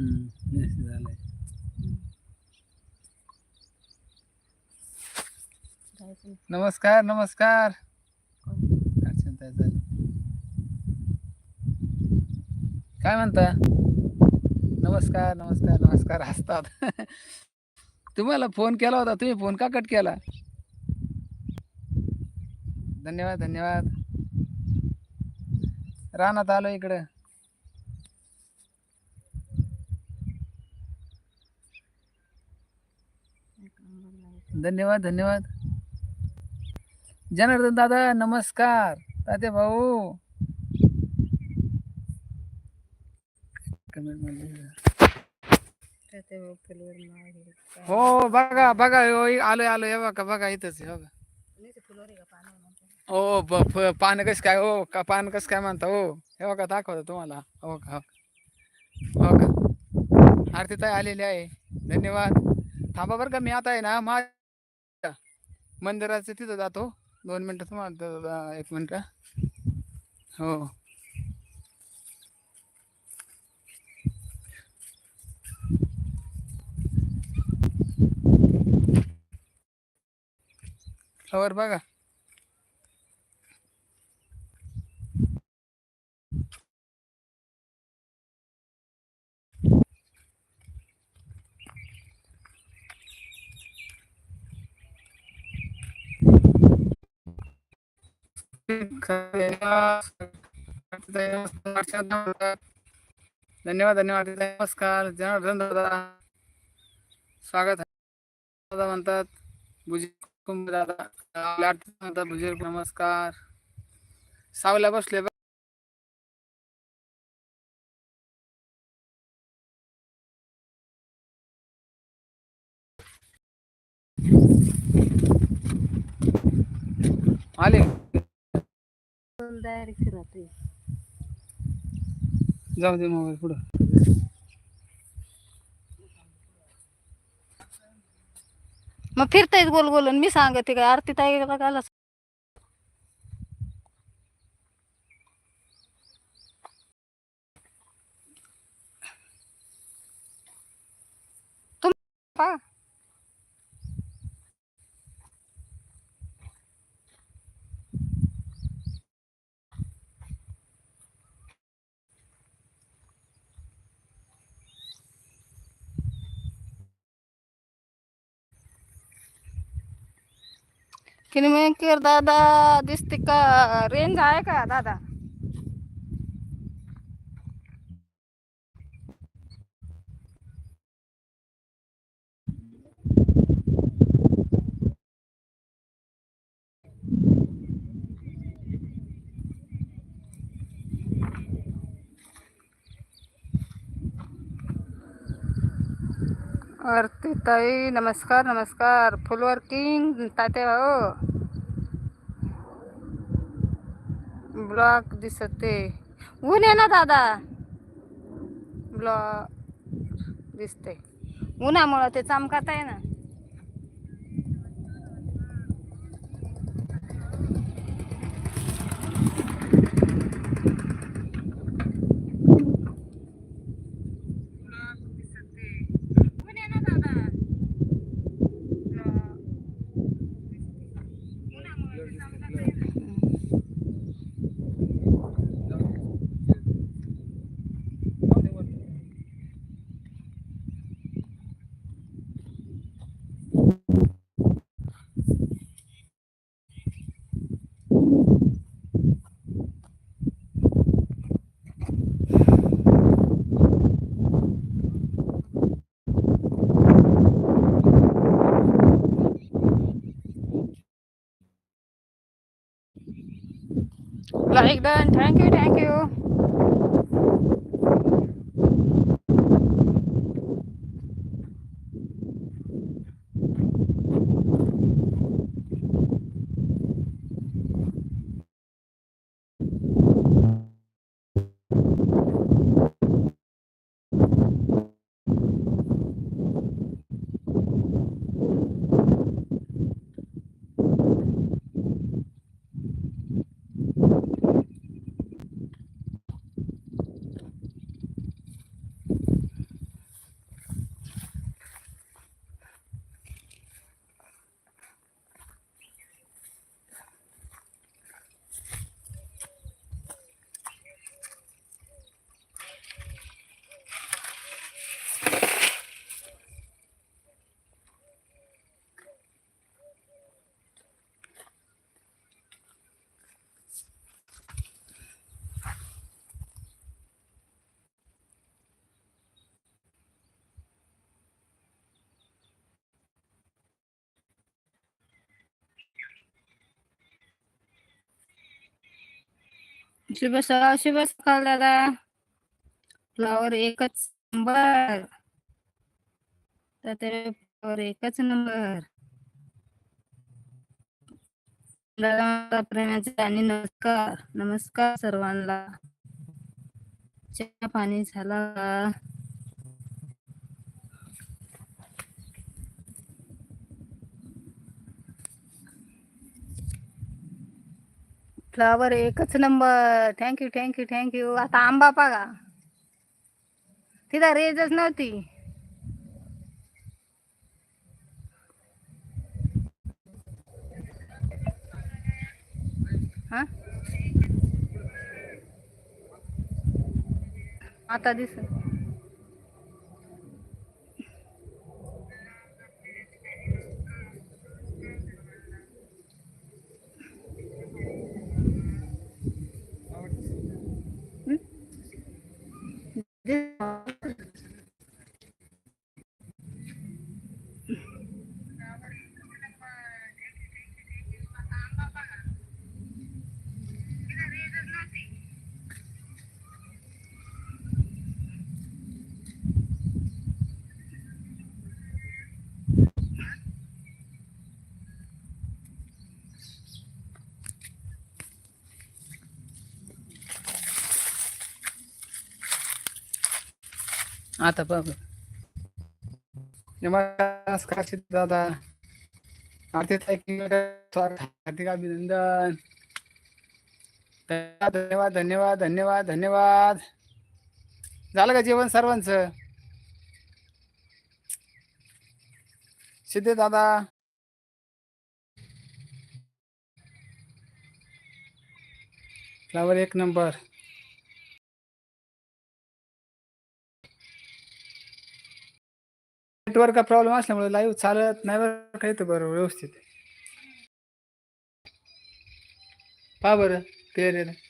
झालंय. नमस्कार नमस्कार. झाले. काय म्हणता? नमस्कार नमस्कार नमस्कार हसतात तुम्हाला फोन केला होता तुम्ही फोन का कट केला? धन्यवाद धन्यवाद. रानात आलो इकडं. धन्यवाद धन्यवाद। जनार्दन दादा नमस्कार। तात्या भाऊ। हो बघा बघा हो, आलोय आलोय हे बघा बघा इथंच आहे, बघा हो पान कसं काय हो का पान कसं काय म्हणता हो हे बघा दाखवतो तुम्हाला हो का हो हो का? आरती ताई आलेली आहे धन्यवाद. थांबा बरं का मी आता आहे ना मा मंदिराचं तिथं जातो. दोन मिनटं तुम्हाला एक मिनटं. हो. बघा. धन्यवाद धन्यवाद नमस्कार. जनार्दन दादा. स्वागत दादा म्हणतात भुजी कुंभ दादा. म्हणतात भुजी नमस्कार. सावल्या बसले बघ. आले जाऊ दे मोबाईल पुढं. मग फिरतायच गोल गोल आणि मी सांगते काय आरती ताई घाला पा किनमेकर दादा दिसते का रेंज आहे का दादा? आरती ताई नमस्कार नमस्कार। फुलवर किंग ताते भाऊ। ब्लॉक दिसते। ऊन आहे ना दादा? ब्लॉक दिसते. उन्हामुळं ते चमकात आहे ना? Like done. Thank you, thank you. शुभ सकाळ शुभ सकाळ दादा फ्लावर एकच नंबर तर फ्लावर एकच नंबर दादा प्रेमाचे आणि नमस्कार. नमस्कार सर्वांना. चहा पाणी झाला. फ्लावर एकच नंबर थँक्यू थँक्यू थँक्यू आता आंबा बघा. तिथं रेजच नव्हती. हा? आता दिस で आता बघ. नमस्कार सिद्ध दादा. आर्थिक हार्दिक अभिनंदन. धन्यवाद धन्यवाद धन्यवाद धन्यवाद झालं का जेवण सर्वांचं? सिद्धे दादा. फ्लावर एक नंबर नेटवर्क प्रॉब्लेम असल्यामुळे लाईव्ह चालत नाही बरं काही तर बरं व्यवस्थित पहा बरं क्लिअर आहे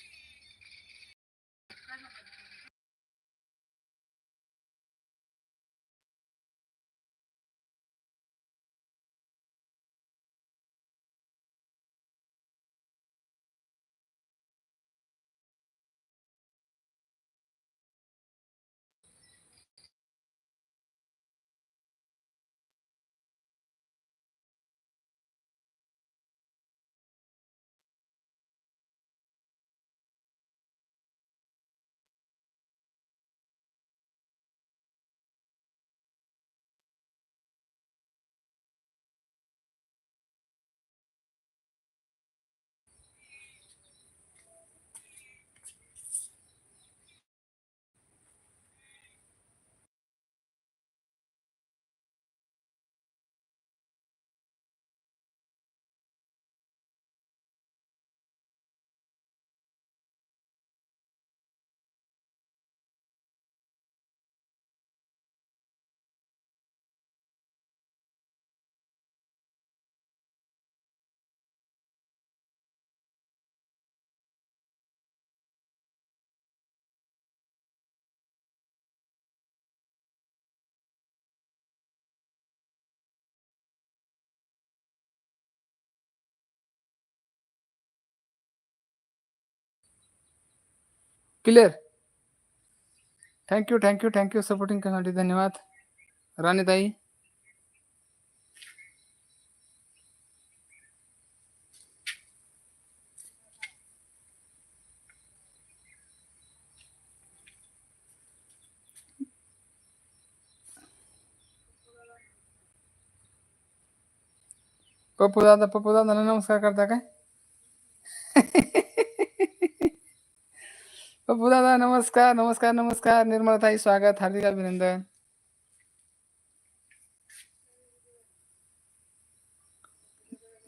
clear thank you thank you thank you supporting करण्यासाठी धन्यवाद। राणीताई पप्पू दादा पप्पू दादा नमस्कार करता काय? पप्पू दादा नमस्कार नमस्कार नमस्कार. निर्मलाताई स्वागत. हार्दिक अभिनंदन.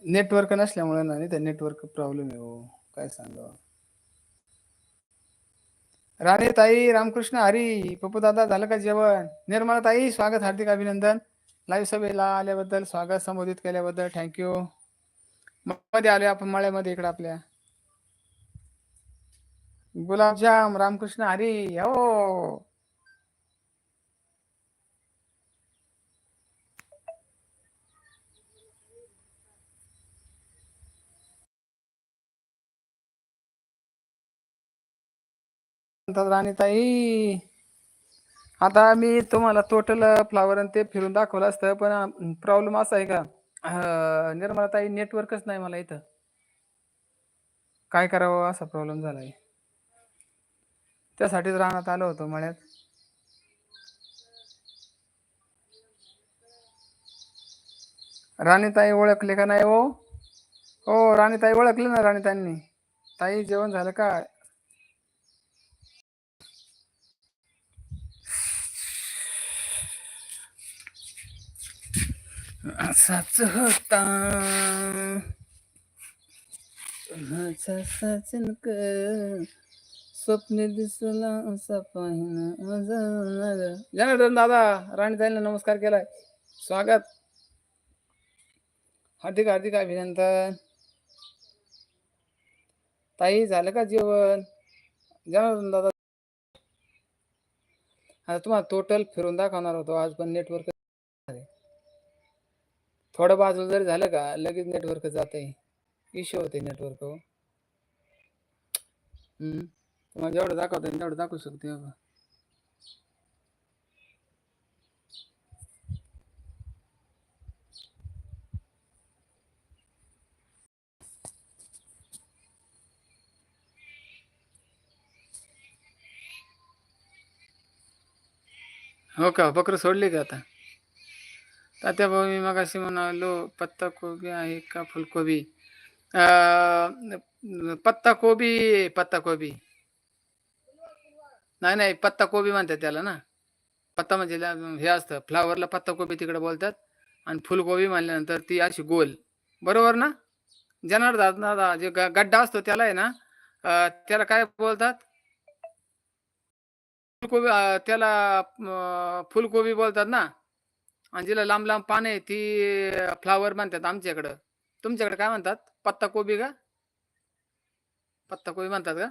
नेटवर्क नसल्यामुळे ना नाही नेटवर्क प्रॉब्लेम आहे हो. काय सांगा राणे ताई रामकृष्ण हरी पप्पू दादा झालं का जेवण? निर्मला ताई स्वागत हार्दिक अभिनंदन. लाईव्ह सभेला आल्याबद्दल स्वागत संबोधित केल्याबद्दल थँक्यू मध्ये आलोय आपण मळ्यामध्ये इकडे आपल्या. गुलाबजाम रामकृष्ण हरी हो. राणीताई. आता मी तुम्हाला टोटल फ्लावर आणि ते फिरून दाखवलं असतं पण प्रॉब्लेम असा आहे का? निर्मलाताई नेटवर्कच नाही मला इथं. काय करावं असा प्रॉब्लेम झालाय? त्यासाठीच राहण्यात आलो होतो मळ्यात. राणीताई ओळखले का नाही हो? हो राणीताई ओळखले ना राणीताईंनी. ताई जेवण झालं का? असाच होता. माझा साजन स्वप्ने दिसला असा पाहिना माझा माझा. जनार्दन दादा नमस्कार केलाय. स्वागत. हार्दिक हार्दिक अभिनंदन. ताई झालं का जेवण? जनार्दन दादा. आता तुम्हाला टोटल फिरून दाखवणार होतो. आज पण नेटवर्क थोडं बाजूला जरी झालं का लगेच नेटवर्क जात आहे इश्यू होते नेटवर्क हम्म. तुम्हाला जेवढं दाखवता येईल तेवढं दाखवू शकते बाबा. हो का बकरं सोडली का आता? तात्या भाऊ मी मगाशी म्हणालो पत्ता कोबी आहे का फुलकोबी? पत्ताकोबी पत्ता कोबी पत्ता कोबी नाही नाही पत्ता कोबी म्हणतात त्याला ना. पत्ता म्हणजे ला- हे असतं फ्लावरला पत्ता कोबी तिकडे बोलतात आणि फुलकोबी म्हणल्यानंतर ती अशी गोल. बरोबर ना? जनार्दन दादा जे ग- गड्डा असतो त्याला आहे ना अं, त्याला काय बोलतात? फुलकोबी अं, त्याला अं, फुलकोबी बोलतात ना. आणि जिला लांब लांब पानं आहे ती फ्लावर म्हणतात आमच्याकडं. तुमच्याकडे काय म्हणतात? पत्ता कोबी का? पत्ता कोबी म्हणतात का?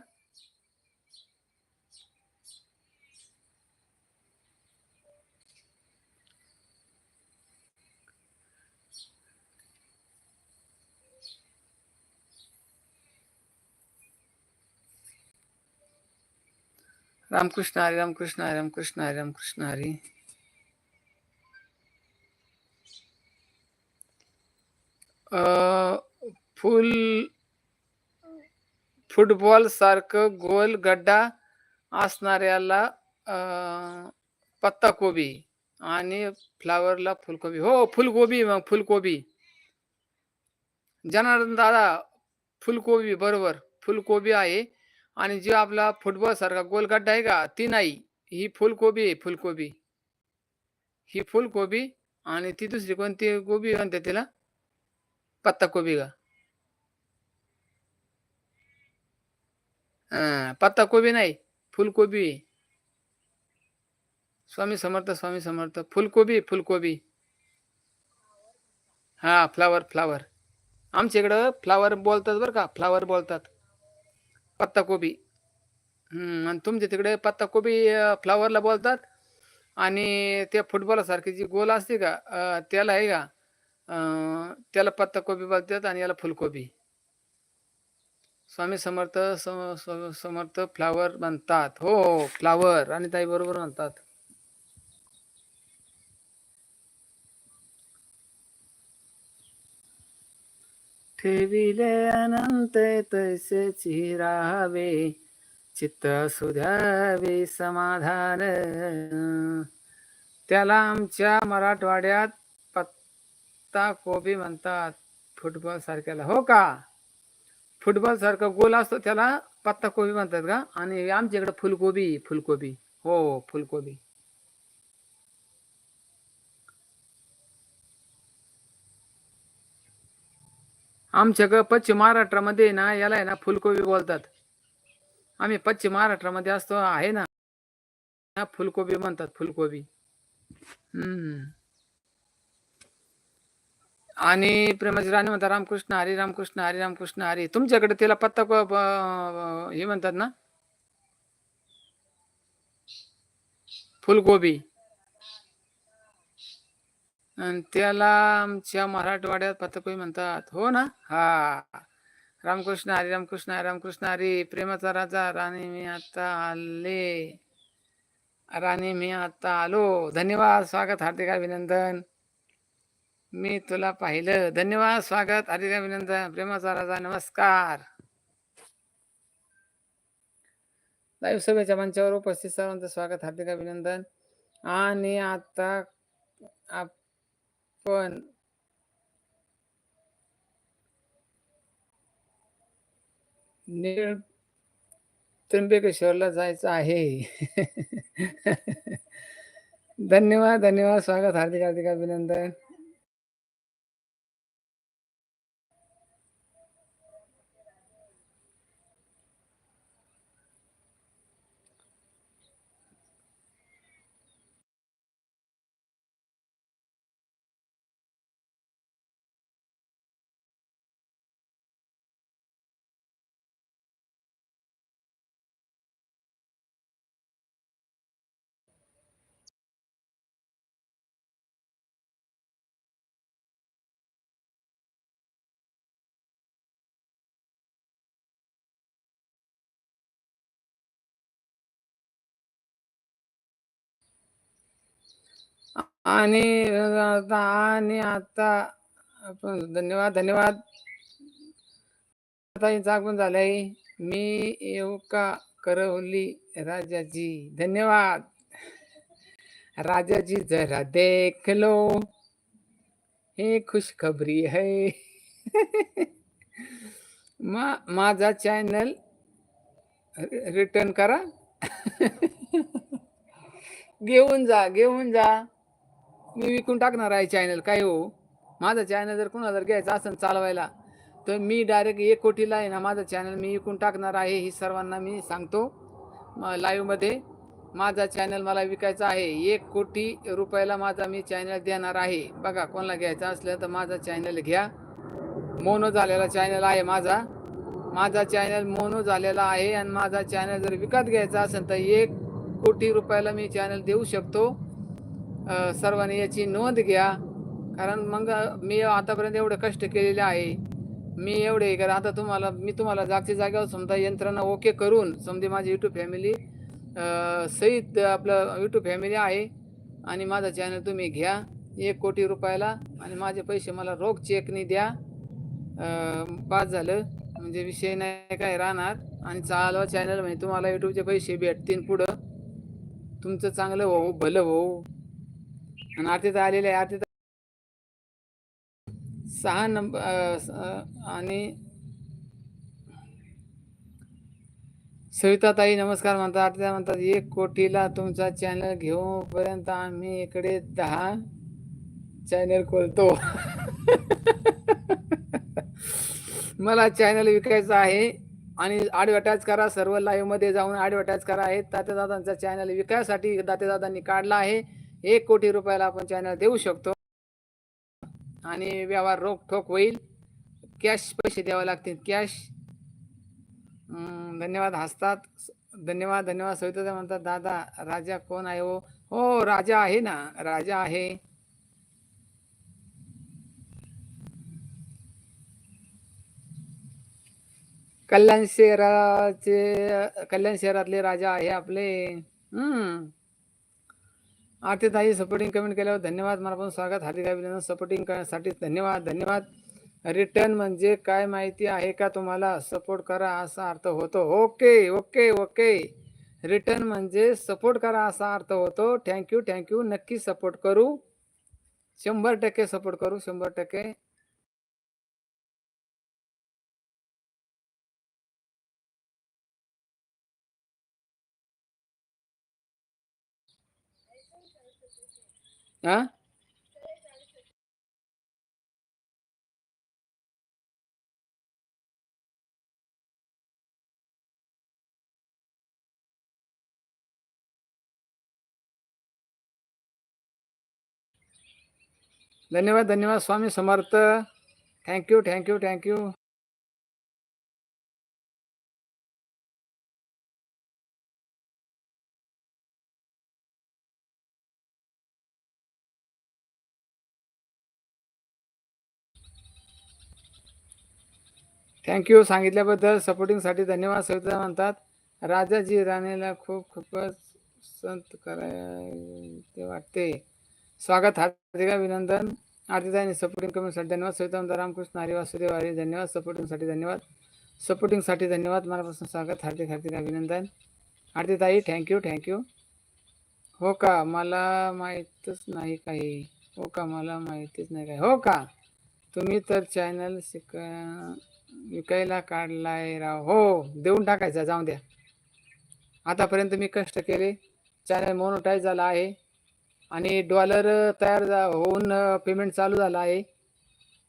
रामकृष्ण हरी रामकृष्ण हरी रामकृष्ण हरी रामकृष्ण हरी. फुल फुटबॉल सारखं गोल गड्डा असणाऱ्याला पत्ताकोबी आणि फ्लावरला फुलकोबी. हो फुलकोबी मग फुलकोबी. जनार्दन दादा फुलकोबी बरोबर. फुलकोबी आहे. आणि जो आपला फुटबॉल सारखा गोलगड्डा आहे का ती नाही. ही फुलकोबी आहे फुलकोबी. ही फुलकोबी आणि ती दुसरी कोणती गोबी म्हणते तिला? पत्ताकोबी का? पत्ताकोबी नाही फुलकोबी आहे. स्वामी समर्थ स्वामी समर्थ. फुलकोबी फुलकोबी. हा फ्लावर फ्लावर आमच्या इकडं फ्लावर बोलतात बरं का फ्लावर बोलतात. पत्ताकोबी. आणि तुमच्या तिकडे पत्ताकोबी फ्लावरला बोलतात आणि त्या फुटबॉलासारखी जी गोल असते का त्याला आहे का त्याला पत्ताकोबी बोलतात आणि याला फुलकोबी. स्वामी समर्थ सम- समर्थ फ्लावर म्हणतात. हो हो फ्लावर आणि ताई बरोबर म्हणतात. ठेविले अनंत तैसेची राहावे चित्त सुधावे समाधान. त्याला आमच्या मराठवाड्यात पत्ता कोबी म्हणतात फुटबॉल सारख्याला. हो का? फुटबॉल सारखं गोल असतो त्याला पत्ता कोबी म्हणतात का? आणि आमच्याकडे फुलकोबी फुलकोबी. हो फुलकोबी. आमच्याकडं पश्चिम महाराष्ट्रामध्ये ना याला आहे ना फुलकोबी बोलतात. आम्ही पश्चिम महाराष्ट्रामध्ये असतो आहे ना. फुलकोबी म्हणतात फुलकोबी. हम्म. आणि प्रेमाजी राणी म्हणतात रामकृष्ण हरी रामकृष्ण हरी रामकृष्ण हरी. तुमच्याकडे त्याला पत्ता हे म्हणतात ना? फुलकोबी. आणि त्याला आमच्या मराठवाड्यात पत्ताकोबी म्हणतात. हो ना? हा. रामकृष्ण हरी रामकृष्ण हरी रामकृष्ण हरी. प्रेमाचा राजा राणी मी आता आले. राणी मी आता आलो. धन्यवाद स्वागत हार्दिक अभिनंदन. मी तुला पाहिलं. धन्यवाद स्वागत हार्दिक अभिनंदन. प्रेमाचा राजा नमस्कार. लाईव्ह सभेच्या मंचावर उपस्थित सर्वांचं स्वागत हार्दिक अभिनंदन. आणि आता आप पण निळ त्र्यंबकेश्वरला जायचं आहे. धन्यवाद धन्यवाद. स्वागत हार्दिक हार्दिक अभिनंदन. आणि आता आणि आता आपण धन्यवाद धन्यवाद. आता जागून झालंय. मी येऊ का करवली राजाजी. धन्यवाद. राजाजी जरा देख लो. हे खुशखबरी है. मा माझा चॅनल रिटर्न करा. घेऊन जा घेऊन जा. मी विकून टाकणार आहे चॅनल काय हो? माझा चॅनल जर कोणाला जर घ्यायचं असेल चालवायला तर मी डायरेक्ट एक कोटीला आहे ना माझं चॅनल मी विकून टाकणार आहे ही सर्वांना मी सांगतो. लाईव्हमध्ये माझा चॅनल मला विकायचा आहे. एक कोटी रुपयाला माझा मी चॅनल देणार आहे. बघा कोणाला घ्यायचं असलं तर माझा चॅनल घ्या. मोनो झालेला चॅनल आहे माझा. माझा चॅनल मोनो झालेला आहे आणि माझा चॅनल जर विकत घ्यायचा असेल तर एक कोटी रुपयाला मी चॅनल देऊ शकतो. सर्वांनी याची नोंद घ्या. कारण मग मी आतापर्यंत एवढं कष्ट केलेले आहे. मी एवढे कारण आता तुम्हाला मी तुम्हाला जागच्या जागेवर समजा यंत्रणा ओके करून समजा माझी यूट्यूब फॅमिली सहित आपलं यूट्यूब फॅमिली आहे आणि माझा चॅनल तुम्ही घ्या. एक कोटी रुपयाला आणि माझे पैसे मला रोख चेकनी द्या. पास झालं. म्हणजे विषय नाही काय राहणार. आणि चालवा चॅनल म्हणजे तुम्हाला यूट्यूबचे पैसे भेटतील पुढं. तुमचं चांगलं होऊ भलं होऊ. आणि आरतीत आलेले आहे आरतीत सहा नंबर आणि सविताताई नमस्कार म्हणतात आरतीता म्हणतात एक कोटीला तुमचा चॅनल घेऊपर्यंत आम्ही इकडे दहा चॅनल खोलतो. मला चॅनल विकायचं आहे आणि ॲडव्हर्टाईज करा सर्व लाईव्हमध्ये जाऊन ॲडव्हर्टाईज करा आहे तातेदादांचा चॅनल विकायसाठी दातेदादांनी काढला आहे. एक कोटी रुपयाला आपण चॅनल देऊ शकतो. आणि व्यवहार रोख ठोक होईल. कॅश पैसे द्यावे लागतील. कॅश धन्यवाद हसतात. धन्यवाद धन्यवाद. सविता म्हणतात दादा राजा कोण आहे हो? हो राजा आहे ना. राजा आहे. कल्याण शहराचे कल्याण शहरातले राजा आहे आपले. हम्म. ताई सपोर्टिंग कमेंट केल्यावर धन्यवाद. मला पण स्वागत. हार्दिक अभिनंदन. सपोर्टिंग करण्यासाठी धन्यवाद. धन्यवाद. रिटर्न म्हणजे काय माहिती आहे का तुम्हाला? सपोर्ट करा असा अर्थ होतो. ओके ओके ओके रिटर्न म्हणजे सपोर्ट करा असा अर्थ होतो. थँक्यू थँक्यू नक्की सपोर्ट करू. शंभर टक्के सपोर्ट करू. शंभर टक्के हा? धन्यवाद धन्यवाद Swami Samarth. Thank you thank you thank you thank you सांगितल्याबद्दल सपोर्टिंगसाठी धन्यवाद. सविता म्हणतात राजाजी राणेला खूप खूपच संत कराय ते वाटते. स्वागत हार्दिक अभिनंदन. आरतीताईने सपोर्टिंग कमेंटसाठी धन्यवाद. सविता म्हणतात रामकृष्ण हरी वासुदेव हरी धन्यवाद. सपोर्टिंगसाठी धन्यवाद. सपोर्टिंगसाठी धन्यवाद. मनापासून स्वागत हार्दिक हार्दिक अभिनंदन. आरतीताई थँक्यू थँक्यू हो का? मला माहीतच नाही काही. हो का? मला माहितीच नाही काही. हो का? तुम्ही तर चॅनल शिका विकायला काढलाय राव. हो देऊन टाकायचा जाऊ द्या. आतापर्यंत मी कष्ट केले. चॅनल मोनोटाईज झाला आहे. आणि डॉलर तयार झा होऊन पेमेंट चालू झाला आहे.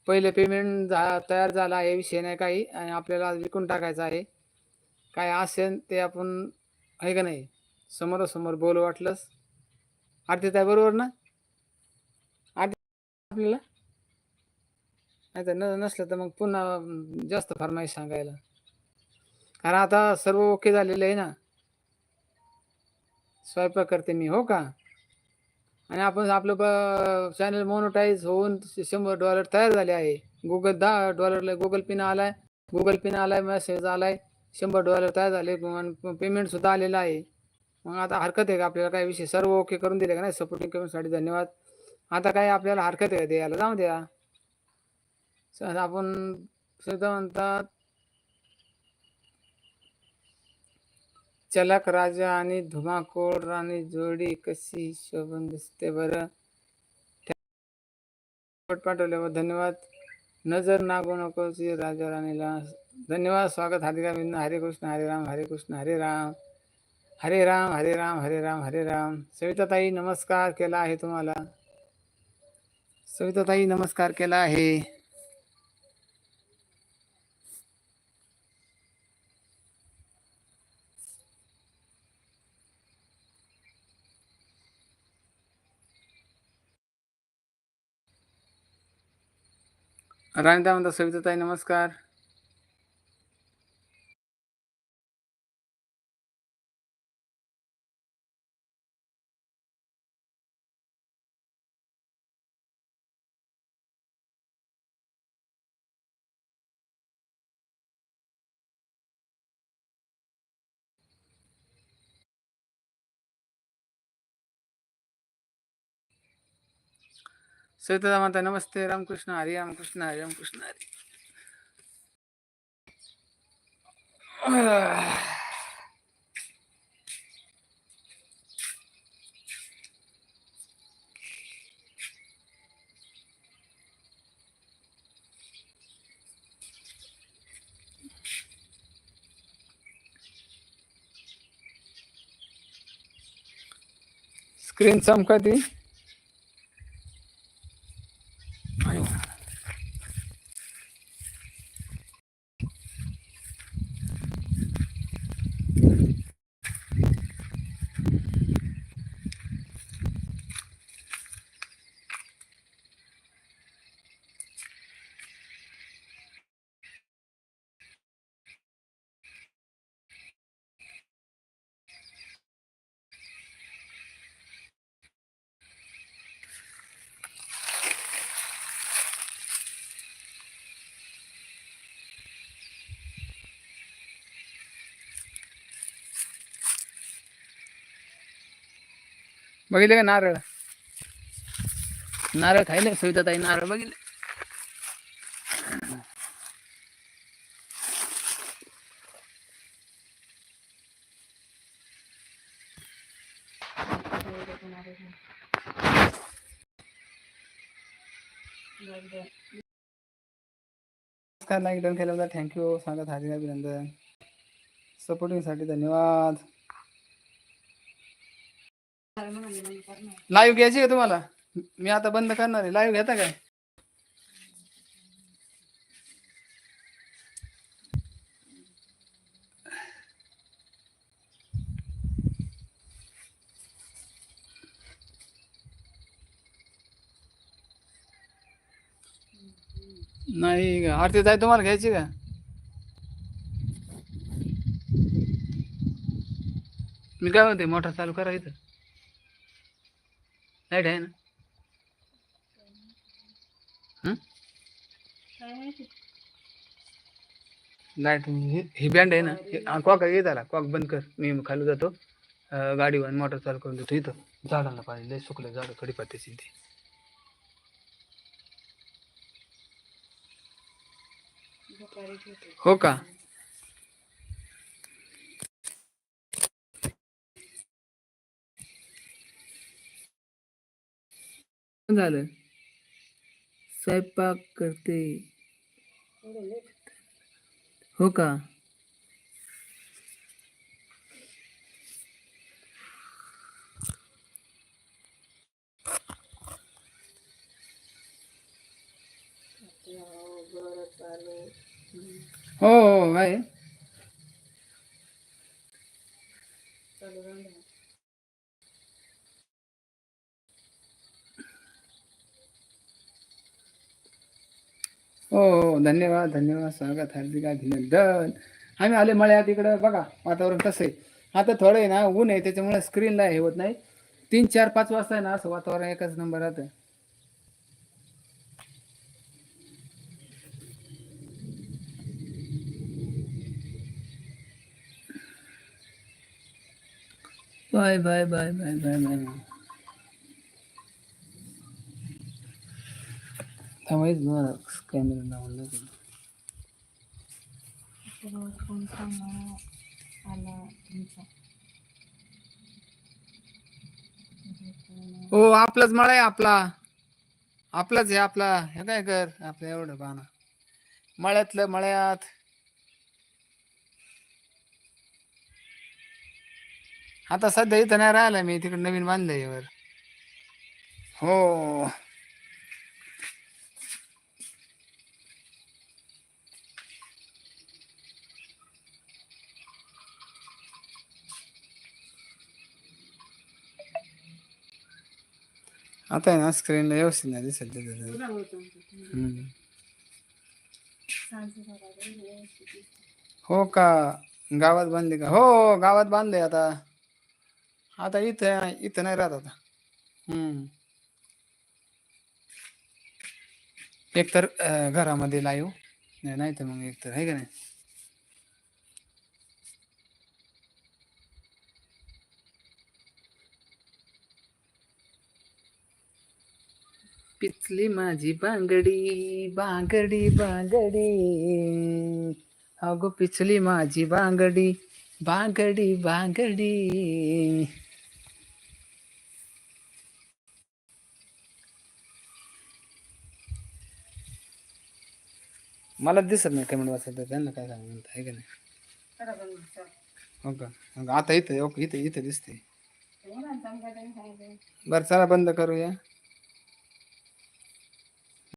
पहिले पेमेंट झा तयार झाला आहे विषय नाही काही. आणि आपल्याला विकून टाकायचं आहे. काय असेल ते आपण आहे का नाही? समोरासमोर बोलू वाटलंच आरती आहे बरोबर ना? आरती आपल्याला? नाही तर न नसलं तर मग पुन्हा जास्त फरमाईश सांगायला. कारण आता सर्व ओके झालेलं आहे ना. स्वयंपाक करते मी हो का? आणि आपण आपलं चॅनल मोनोटाईज होऊन शंभर डॉलर तयार झाले आहे. गुगल दहा डॉलरला गुगल पिन आलाय. गुगल पिन आलाय मेसेज आलाय. शंभर डॉलर तयार झाले पेमेंटसुद्धा आलेलं आहे. मग आता हरकत आहे का आपल्याला? काय विषय सर्व ओके करून दिले का नाही? सपोर्टिंग कमेंटसाठी धन्यवाद. आता काय आपल्याला हरकत आहे का द्यायला जाऊ द्या. सर आपण सुद्धा म्हणतात चलक राजा आणि धुमाकोळ राणी जोडी कशी शोभून दिसते बरं? पाठवल्यावर धन्यवाद. नजर नागू नको राजा राणीला. धन्यवाद स्वागत. हार्दिक अभिनंदन. हरे कृष्ण हरे राम हरे कृष्ण हरे राम. हरे राम हरे राम हरे राम हरे राम. सविताताई नमस्कार केला आहे तुम्हाला. सविताताई नमस्कार केला आहे. राणीता म्हणता सविताताई नमस्कार. सविता म्हणता नमस्ते. रामकृष्ण हरी रामकृष्ण हरी रामकृष्ण हरी. स्क्रीन चमकती बघितले का नारळ? नारळ खायले सुविधा ताई नारळ बघितले. नमस्कार लाईक डन केल्याबद्दल थँक्यू. सांगत हार्दिक अभिनंदन. सपोर्टिंगसाठी धन्यवाद. लाईव्ह घ्यायची का तुम्हाला? मी आता बंद करणार आहे. लाईव्ह घेता काय? नाही का? आरती ताई तुम्हाला घ्यायची का? मी काय म्हणते मोठा चालू करायचं लाइट आहे ना? हं? लाइट ही बँड आहे ना? हे- हा, कॉक येत आला कॉक बंद कर. मी खाली जातो. अं, गाडीवर मोटर चालू करून देतो इथं. झाडाला पाणी लय सुकलं झाड कडीपत्त्याची ते. हो का? झालं स्वयंपाक करते हो का? हो आहे. हो, हो हो धन्यवाद धन्यवाद. स्वागत हार्दिक अभिनंदन. आम्ही आले मळ्यात इकडं. बघा वातावरण कसं आहे. आता थोडं आहे ना ऊन आहे त्याच्यामुळे स्क्रीनला हे होत नाही. तीन चार पाच वाजता आहे ना असं वातावरण एकच नंबर राहतं. Bye bye bye bye bye bye. थांबायच मला कॅमेरा लावून लागेल. हो आपलाच मळा आहे आपला. आपलाच आहे आपला. हे काय कर? आपलं एवढं पाना मळ्यातलं मळ्यात. आता सध्या इथं नाही राहिला मी तिकडे नवीन बांधलंय यावर हो. आता आहे ना स्क्रीनला व्यवस्थित नाही. हम्म. हो का? गावात बांधले का? हो गावात बांधले आता. आता इथं इथं नाही राहत आता. हम्म. एकतर घरामध्ये लाईव नाही नाही तर मग एकतर आहे का नाही? पिचली माझी बांगडी बांगडी बांगडी. अगो पिचली माझी बांगडी बांगडी बांगडी. मला दिसत नाही कमेंट वाचायचं त्यांना काय सांग म्हणता आहे का नाही? हो का? मग आता इथं ओके इथं इथं दिसते बरं चला बंद करूया.